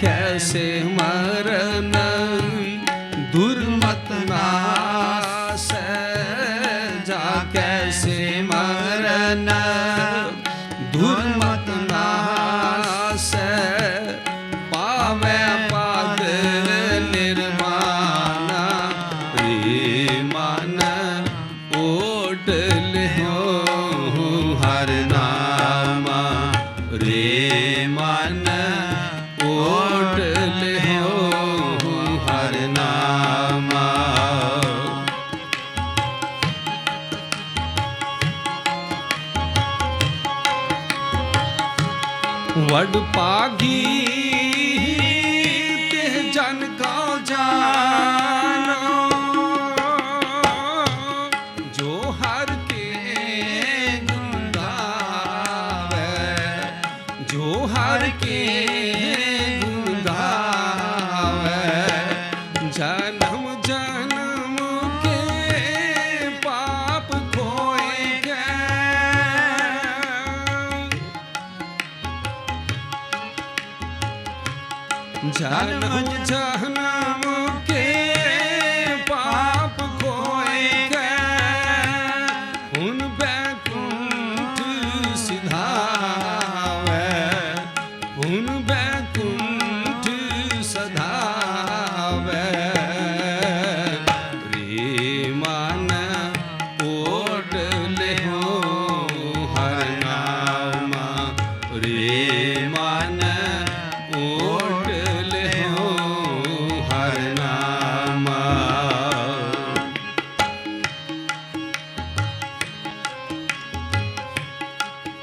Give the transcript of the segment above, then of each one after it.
कैसे ਵਡ ਪਾਗੀ જાનમ જહનામ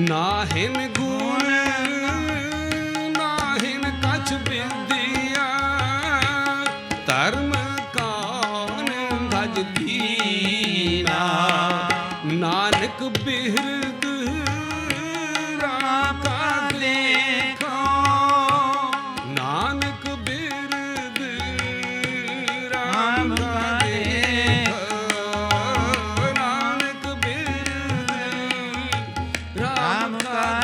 ਨਾਹਿਨ ਗੁਣ ਨਾਹਿਨ ਕਛ ਬਿੰਦੀਆ ਧਰਮ ਕਾਨ ਭਜ ਨਾਨਕ ਬਿਹਰ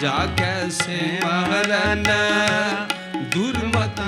ਜਾ ਕੈਸੇ ਮਹਰਨ ਦੁਰਮਤ